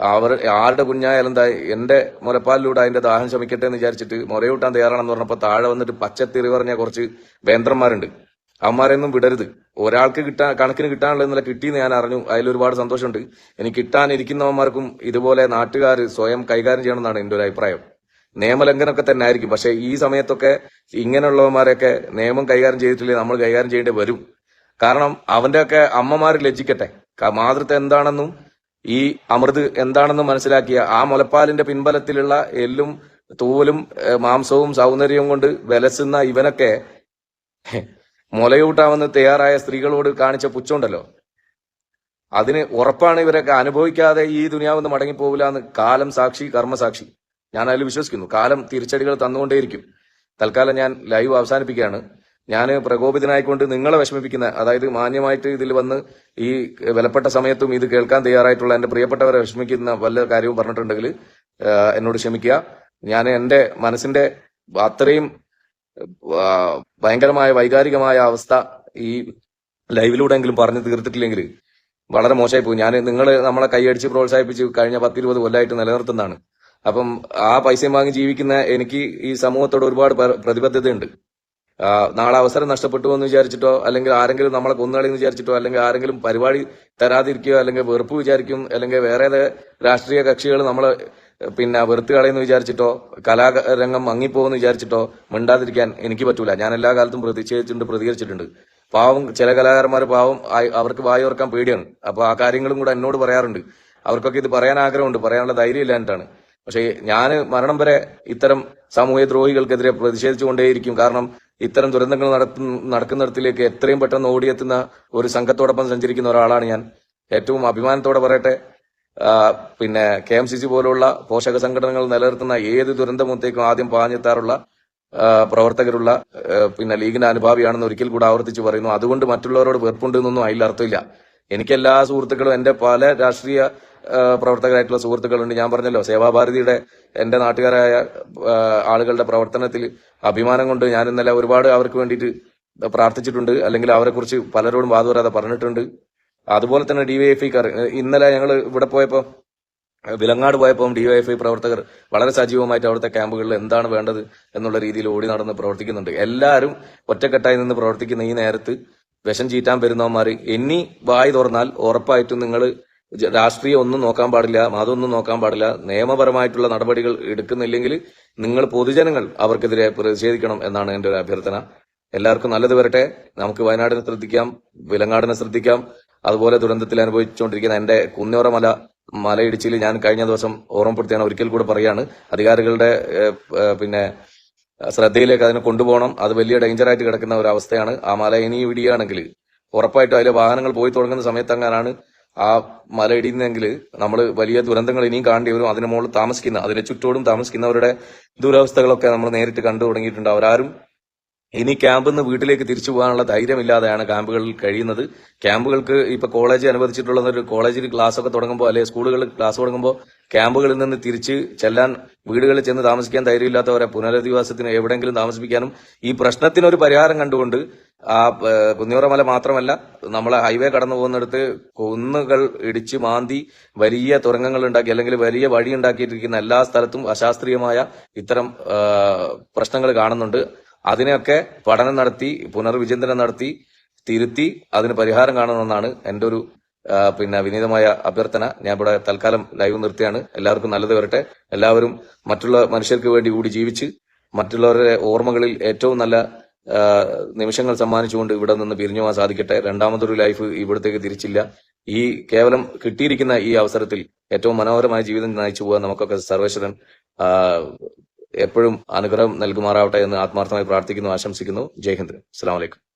അവർ ആരുടെ കുഞ്ഞായാലും എന്റെ മുലപ്പാലിലൂടെ അതിന്റെ ദാഹം ശമിക്കട്ടെ എന്ന് വിചാരിച്ചിട്ട് മുരയൂട്ടാൻ തയ്യാറാണെന്ന് പറഞ്ഞപ്പോൾ താഴെ വന്നിട്ട് പച്ചത്തെറി പറഞ്ഞ കുറച്ച് വേന്ദ്രന്മാരുണ്ട്. അവന്മാരെയൊന്നും വിടരുത്. ഒരാൾക്ക് കിട്ടാൻ കണക്കിന് കിട്ടാനുള്ള ഇന്നലെ കിട്ടിയെന്ന് ഞാൻ അറിഞ്ഞു. അതിൽ ഒരുപാട് സന്തോഷമുണ്ട്. എനിക്ക് കിട്ടാനിരിക്കുന്നവന്മാർക്കും ഇതുപോലെ നാട്ടുകാർ സ്വയം കൈകാര്യം ചെയ്യണമെന്നാണ് എന്റെ ഒരു അഭിപ്രായം. നിയമലംഘനമൊക്കെ തന്നെ ആയിരിക്കും പക്ഷെ ഈ സമയത്തൊക്കെ ഇങ്ങനെയുള്ളവന്മാരെയൊക്കെ നിയമം കൈകാര്യം ചെയ്തിട്ടില്ലേ നമ്മൾ കൈകാര്യം ചെയ്യേണ്ടി വരും. കാരണം അവന്റെയൊക്കെ അമ്മമാർ ലജ്ജിക്കട്ടെ. മാതൃത്വം എന്താണെന്നും ഈ അമൃത് എന്താണെന്ന് മനസ്സിലാക്കിയ ആ മുലപ്പാലിന്റെ പിൻബലത്തിലുള്ള എല്ലും തൂവലും മാംസവും സൗന്ദര്യവും കൊണ്ട് വിലസുന്ന ഇവനൊക്കെ മുലയൂട്ടാമെന്ന് തയ്യാറായ സ്ത്രീകളോട് കാണിച്ച പുച്ഛമുണ്ടല്ലോ. അതിന് ഉറപ്പാണ് ഇവരൊക്കെ അനുഭവിക്കാതെ ഈ ദുനിയാവെന്ന് മടങ്ങിപ്പോവില്ല എന്ന് കാലം സാക്ഷി കർമ്മസാക്ഷി. ഞാൻ അതിൽ വിശ്വസിക്കുന്നു. കാലം തിരിച്ചടികൾ തന്നുകൊണ്ടേയിരിക്കും. തൽക്കാലം ഞാൻ ലൈവ് അവസാനിപ്പിക്കുകയാണ്. ഞാൻ പ്രകോപിതനായിക്കൊണ്ട് നിങ്ങളെ വിഷമിപ്പിക്കുന്ന അതായത് മാന്യമായിട്ട് ഇതിൽ വന്ന് ഈ വിലപ്പെട്ട സമയത്തും ഇത് കേൾക്കാൻ തയ്യാറായിട്ടുള്ള എന്റെ പ്രിയപ്പെട്ടവരെ വിഷമിക്കുന്ന വല്ല കാര്യവും പറഞ്ഞിട്ടുണ്ടെങ്കിൽ എന്നോട് ക്ഷമിക്കുക. ഞാൻ എന്റെ മനസ്സിന്റെ അത്രയും ഭയങ്കരമായ വൈകാരികമായ അവസ്ഥ ഈ ലൈവിലൂടെങ്കിലും പറഞ്ഞു തീർത്തിട്ടില്ലെങ്കിൽ വളരെ മോശമായി പോകും. ഞാൻ നിങ്ങൾ നമ്മളെ കൈയടിച്ച് പ്രോത്സാഹിപ്പിച്ച് കഴിഞ്ഞ പത്തിരുപത് കൊല്ലമായിട്ട് നിലനിർത്തുന്നതാണ്. അപ്പം ആ പൈസയും വാങ്ങി ജീവിക്കുന്ന എനിക്ക് ഈ സമൂഹത്തോട് ഒരുപാട് പ്രതിബദ്ധതയുണ്ട്. നാളെ അവസരം നഷ്ടപ്പെട്ടു എന്ന് വിചാരിച്ചിട്ടോ അല്ലെങ്കിൽ ആരെങ്കിലും നമ്മളെ കൊന്നുകളി എന്ന് വിചാരിച്ചിട്ടോ അല്ലെങ്കിൽ ആരെങ്കിലും പരിപാടി തരാതിരിക്കുകയോ അല്ലെങ്കിൽ വെറുപ്പ് വിചാരിക്കും അല്ലെങ്കിൽ വേറെ രാഷ്ട്രീയ കക്ഷികൾ നമ്മളെ പിന്നെ വെറുത്ത് കളയെന്ന് വിചാരിച്ചിട്ടോ കലാരംഗം മങ്ങിപ്പോകുമെന്ന് വിചാരിച്ചിട്ടോ മിണ്ടാതിരിക്കാൻ എനിക്ക് പറ്റൂല. ഞാൻ എല്ലാ കാലത്തും പ്രതിഷേധിച്ചിട്ടുണ്ട് പ്രതികരിച്ചിട്ടുണ്ട്. പാവം ചില കലാകാരന്മാർ പാവം അവർക്ക് വായി ഓർക്കാൻ പേടിയാണ്. അപ്പൊ ആ കാര്യങ്ങളും കൂടെ എന്നോട് പറയാറുണ്ട്. അവർക്കൊക്കെ ഇത് പറയാൻ ആഗ്രഹമുണ്ട് പറയാനുള്ള ധൈര്യം ഇല്ലാഞ്ഞിട്ടാണ് പക്ഷേ ഞാൻ മരണം വരെ ഇത്തരം സാമൂഹ്യ ദ്രോഹികൾക്കെതിരെ പ്രതിഷേധിച്ചുകൊണ്ടേയിരിക്കും. കാരണം ഇത്തരം ദുരന്തങ്ങൾ നടക്കുന്നിടത്തിലേക്ക് എത്രയും പെട്ടെന്ന് ഓടിയെത്തുന്ന ഒരു സംഘത്തോടൊപ്പം സഞ്ചരിക്കുന്ന ഒരാളാണ് ഞാൻ. ഏറ്റവും അഭിമാനത്തോടെ പറയട്ടെ പിന്നെ കെ എം സി സി പോലുള്ള പോഷക സംഘടനകൾ നിലനിർത്തുന്ന ഏത് ദുരന്തമൊത്തേക്കും ആദ്യം പാഞ്ഞെത്താറുള്ള പ്രവർത്തകരുള്ള പിന്നെ ലീഗിന്റെ അനുഭാവിയാണെന്ന് ഒരിക്കൽ കൂടെ ആവർത്തിച്ച് പറയുന്നു. അതുകൊണ്ട് മറ്റുള്ളവരോട് വെറുപ്പുണ്ടെന്നൊന്നും അതിൽ അർത്ഥമില്ല എനിക്ക് എല്ലാ സുഹൃത്തുക്കളും എന്റെ പല രാഷ്ട്രീയ പ്രവർത്തകരായിട്ടുള്ള സുഹൃത്തുക്കളുണ്ട്. ഞാൻ പറഞ്ഞല്ലോ സേവാഭാരതിയുടെ എന്റെ നാട്ടുകാരായ ആളുകളുടെ പ്രവർത്തനത്തിൽ അഭിമാനം കൊണ്ട് ഞാൻ ഇന്നലെ ഒരുപാട് അവർക്ക് വേണ്ടിയിട്ട് പ്രാർത്ഥിച്ചിട്ടുണ്ട്. അല്ലെങ്കിൽ അവരെക്കുറിച്ച് പലരോടും വാദവരാതെ പറഞ്ഞിട്ടുണ്ട്. അതുപോലെ തന്നെ ഡിവൈഎഫ്ഐക്കാർ ഇന്നലെ ഞങ്ങൾ ഇവിടെ പോയപ്പോൾ വിലങ്ങാട് പോയപ്പോൾ ഡിവൈഎഫ്ഐ പ്രവർത്തകർ വളരെ സജീവമായിട്ട് അവിടുത്തെ ക്യാമ്പുകളിൽ എന്താണ് വേണ്ടത് എന്നുള്ള രീതിയിൽ ഓടി നടന്ന് പ്രവർത്തിക്കുന്നുണ്ട്. എല്ലാവരും ഒറ്റക്കെട്ടായി നിന്ന് പ്രവർത്തിക്കുന്ന ഈ നേരത്ത് വിഷം ചീറ്റാൻ വരുന്നവന്മാർ ഇനി വായി തുറന്നാൽ ഉറപ്പായിട്ടും നിങ്ങൾ രാഷ്ട്രീയം ഒന്നും നോക്കാൻ പാടില്ല മതമൊന്നും നോക്കാൻ പാടില്ല നിയമപരമായിട്ടുള്ള നടപടികൾ എടുക്കുന്നില്ലെങ്കിൽ നിങ്ങൾ പൊതുജനങ്ങൾ അവർക്കെതിരെ പ്രതിഷേധിക്കണം എന്നാണ് എന്റെ ഒരു അഭ്യർത്ഥന. എല്ലാവർക്കും നല്ലത് വരട്ടെ. നമുക്ക് വയനാടിനെ ശ്രദ്ധിക്കാം വിലങ്ങാടിനെ ശ്രദ്ധിക്കാം. അതുപോലെ ദുരന്തത്തിൽ അനുഭവിച്ചുകൊണ്ടിരിക്കുന്ന എന്റെ കുന്നോറ മല മലയിടിച്ചിൽ ഞാൻ കഴിഞ്ഞ ദിവസം ഓർമ്മപ്പെടുത്തിയാണ് ഒരിക്കൽ കൂടെ പറയാണ്. അധികാരികളുടെ പിന്നെ ശ്രദ്ധയിലേക്ക് അതിനെ കൊണ്ടുപോകണം. അത് വലിയ ഡേഞ്ചറായിട്ട് കിടക്കുന്ന ഒരു അവസ്ഥയാണ്. ആ മല ഇനി ഇടിയാണെങ്കിൽ ഉറപ്പായിട്ടും അതിലെ വാഹനങ്ങൾ പോയി തുടങ്ങുന്ന സമയത്തങ്ങാനാണ് ആ മല ഇടിയുന്നെങ്കിൽ നമ്മൾ വലിയ ദുരന്തങ്ങൾ ഇനിയും കാണേണ്ടി വരും. അതിന് മുകളിൽ താമസിക്കുന്ന അതിന് ചുറ്റോടും താമസിക്കുന്നവരുടെ ദുരവസ്ഥകളൊക്കെ നമ്മൾ നേരിട്ട് കണ്ടു തുടങ്ങിയിട്ടുണ്ട്. അവരാരും ഇനി ക്യാമ്പിൽ നിന്ന് വീട്ടിലേക്ക് തിരിച്ചു പോകാനുള്ള ധൈര്യമില്ലാതെയാണ് ക്യാമ്പുകളിൽ കഴിയുന്നത്. ക്യാമ്പുകൾക്ക് ഇപ്പൊ കോളേജ് അനുവദിച്ചിട്ടുള്ള ഒരു കോളേജിൽ ക്ലാസ് ഒക്കെ തുടങ്ങുമ്പോൾ അല്ലെങ്കിൽ സ്കൂളുകളിൽ ക്ലാസ് തുടങ്ങുമ്പോൾ ക്യാമ്പുകളിൽ നിന്ന് തിരിച്ച് ചെല്ലാൻ വീടുകളിൽ ചെന്ന് താമസിക്കാൻ ധൈര്യമില്ലാത്തവരെ പുനരധിവാസത്തിന് എവിടെയെങ്കിലും താമസിപ്പിക്കാനും ഈ പ്രശ്നത്തിനൊരു പരിഹാരം കണ്ടുകൊണ്ട് ആ പുന്നിയോറമല മാത്രമല്ല നമ്മളെ ഹൈവേ കടന്നു പോകുന്നിടത്ത് കുന്നുകൾ ഇടിച്ച് മാന്തി വലിയ തുരങ്കങ്ങൾ ഉണ്ടാക്കി അല്ലെങ്കിൽ വലിയ വഴി ഉണ്ടാക്കിയിട്ടിരിക്കുന്ന എല്ലാ സ്ഥലത്തും അശാസ്ത്രീയമായ ഇത്തരം പ്രശ്നങ്ങൾ കാണുന്നുണ്ട്. അതിനെയൊക്കെ പഠനം നടത്തി പുനർവിചിന്തനം നടത്തി തിരുത്തി അതിന് പരിഹാരം കാണണമെന്നാണ് എന്റെ ഒരു പിന്നെ വിനീതമായ അഭ്യർത്ഥന. ഞാൻ ഇവിടെ തൽക്കാലം ലൈവ് നിർത്തിയാണ് എല്ലാവർക്കും നല്ലത് വരട്ടെ. എല്ലാവരും മറ്റുള്ള മനുഷ്യർക്ക് വേണ്ടി കൂടി ജീവിച്ച് മറ്റുള്ളവരുടെ ഓർമ്മകളിൽ ഏറ്റവും നല്ല നിമിഷങ്ങൾ സമ്മാനിച്ചുകൊണ്ട് ഇവിടെ നിന്ന് പിരിഞ്ഞു പോകാൻ സാധിക്കട്ടെ. രണ്ടാമതൊരു ലൈഫ് ഇവിടത്തേക്ക് തിരിച്ചില്ല. ഈ കേവലം കിട്ടിയിരിക്കുന്ന ഈ അവസരത്തിൽ ഏറ്റവും മനോഹരമായ ജീവിതം നയിച്ചു പോകാൻ നമുക്കൊക്കെ സർവേശ്വരൻ എപ്പോഴും അനുഗ്രഹം നൽകുമാറാവട്ടെ എന്ന് ആത്മാർത്ഥമായി പ്രാർത്ഥിക്കുന്നു ആശംസിക്കുന്നു. ജയ് അസ്സാം വലൈക്കും